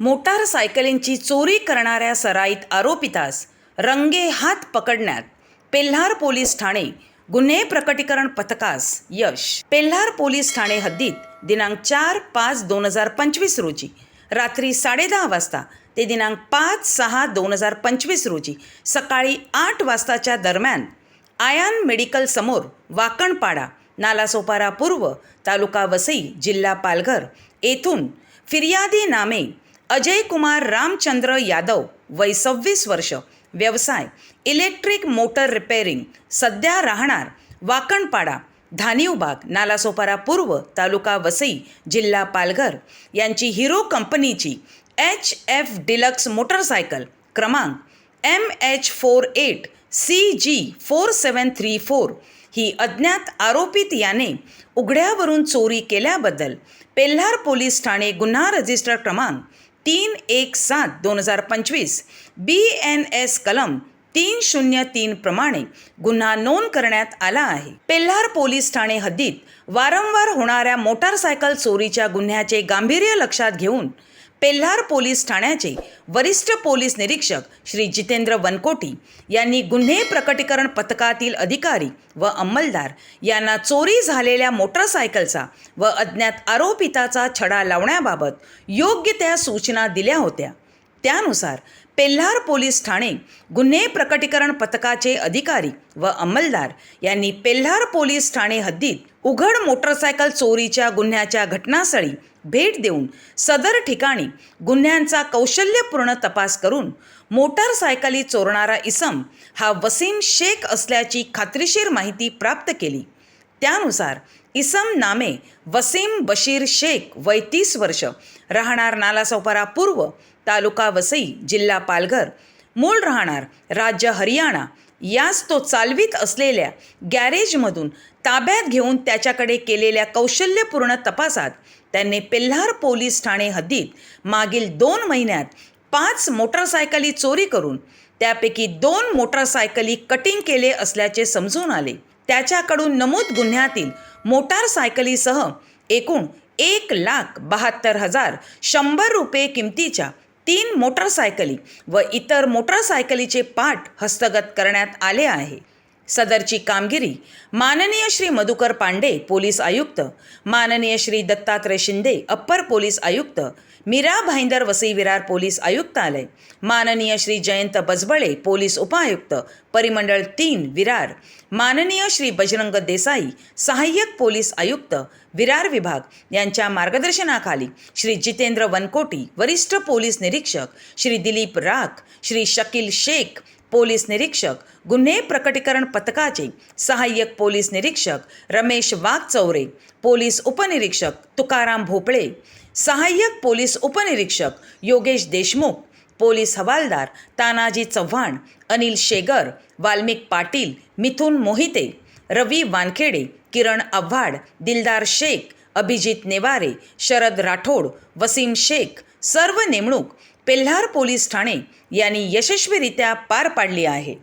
Motor सायकलींची चोरी करणाऱ्या सराईत आरोपितास रंगे हात पकडण्यात पेल्हार पोलीस ठाणे गुन्हे प्रकटीकरण पथकास यश. पेल्हार पोलीस ठाणे हद्दीत दिनांक चार पाच दोन हजार पंचवीस रोजी रात्री साडेदहा वाजता ते दिनांक पाच सहा दोन हजार पंचवीस रोजी सकाळी आठ वाजताच्या दरम्यान आयान मेडिकल समोर वाकणपाडा नालासोपारा पूर्व तालुका वसई जिल्हा पालघर येथून फिर्यादी नामे अजय कुमार रामचंद्र यादव वय सव्वीस वर्ष. व्यवसाय इलेक्ट्रिक मोटर रिपेअरिंग सध्या राहणार वाकणपाडा धानिवबाग नालासोपारा पूर्व तालुका वसई जिल्हा पालघर. यांची हिरो कंपनीची एच एफ डिलक्स मोटरसायकल क्रमांक M H four eight C G four seven three four. ही अज्ञात आरोपित याने उघड्यावरून चोरी केल्याबद्दल पेल्हार पोलीस ठाणे गुन्हा रजिस्टर क्रमांक तीन एक सात दोन हजार पंचवीस. बी एन एस कलम तीन शून्य तीन प्रमाणे गुन्हा नोंद करण्यात आला आहे. पेल्हार पोलीस ठाणे हद्दीत वारंवार होणाऱ्या मोटारसायकल चोरीच्या गुन्ह्याचे गांभीर्य लक्षात घेऊन पेल्हार पोलीस ठाण्याचे वरिष्ठ पोलीस निरीक्षक श्री जितेंद्र वनकोटी यांनी गुन्हे प्रकटीकरण पथकातील अधिकारी व अंमलदार यांना चोरी झालेल्या मोटरसायकलचा व अज्ञात आरोपिताचा छडा लावण्याबाबत योग्य त्या सूचना दिल्या होत्या. त्यानुसार पेल्हार पोलीस ठाणे गुन्हे प्रकटीकरण पथकाचे अधिकारी व अंमलदार यांनी पेल्हार पोलीस ठाणे हद्दीत उघड मोटरसायकल चोरीच्या गुन्ह्याच्या घटनास्थळी भेट देऊन सदर ठिकाणी गुन्ह्यांचा कौशल्यपूर्ण तपास करून मोटारसायकली चोरणारा इसम हा वसीम शेख असल्याची खात्रीशीर माहिती प्राप्त केली. त्यानुसार इसम नामे वसीम बशीर शेख वय तीस वर्ष राहणार नालासोपारा पूर्व तालुका वसई जिल्हा पालघर. मूळ राहणार राज्य हरियाणा. यास तो चालवीत असलेल्या गॅरेजमधून ताब्यात घेऊन त्याच्याकडे केलेल्या कौशल्यपूर्ण तपासात त्यांनी पेल्हार पोलीस ठाणे हद्दीत मागील दोन महिन्यात पाच मोटरसायकली चोरी करून त्यापैकी दोन मोटरसायकली कटिंग केले असल्याचे समजून आले. त्याच्याकडून नमूद गुन्ह्यातील मोटारसायकलीसह एकूण एक लाख बहात्तर हजार शंभर रुपये किमतीच्या तीन मोटरसायकली व इतर मोटरसायकलीचे पाठ हस्तगत करण्यात आले आहे. सदरची कामगिरी माननीय श्री मधुकर पांडे पोलीस आयुक्त. माननीय श्री दत्तात्रय शिंदे अप्पर पोलीस आयुक्त. मीरा भाईंदर वसई विरार पोलीस आयुक्तालय. माननीय श्री जयंत बजबळे पोलीस उपायुक्त. परिमंडळ तीन विरार. माननीय श्री बजरंग देसाई सहाय्यक पोलीस आयुक्त. विरार विभाग यांच्या मार्गदर्शनाखाली श्री जितेंद्र वनकोटी वरिष्ठ पोलीस निरीक्षक. श्री दिलीप राख श्री शकील शेख पोलीस निरीक्षक गुन्हे प्रकटीकरण पथकाचे सहाय्यक पोलीस निरीक्षक रमेश वाघचौरे पोलीस उपनिरीक्षक तुकाराम भोपळे सहाय्यक पोलीस उपनिरीक्षक योगेश देशमुख पोलीस हवालदार तानाजी चव्हाण अनिल शेगर वाल्मिक पाटील मिथुन मोहिते रवी वानखेडे किरण आव्हाड दिलदार शेख अभिजित नेवारे शरद राठोड वसीम शेख सर्व नेमणूक पेल्हार पोलीस ठाणे यांनी यशस्वीरित्या पार पाडली आहे.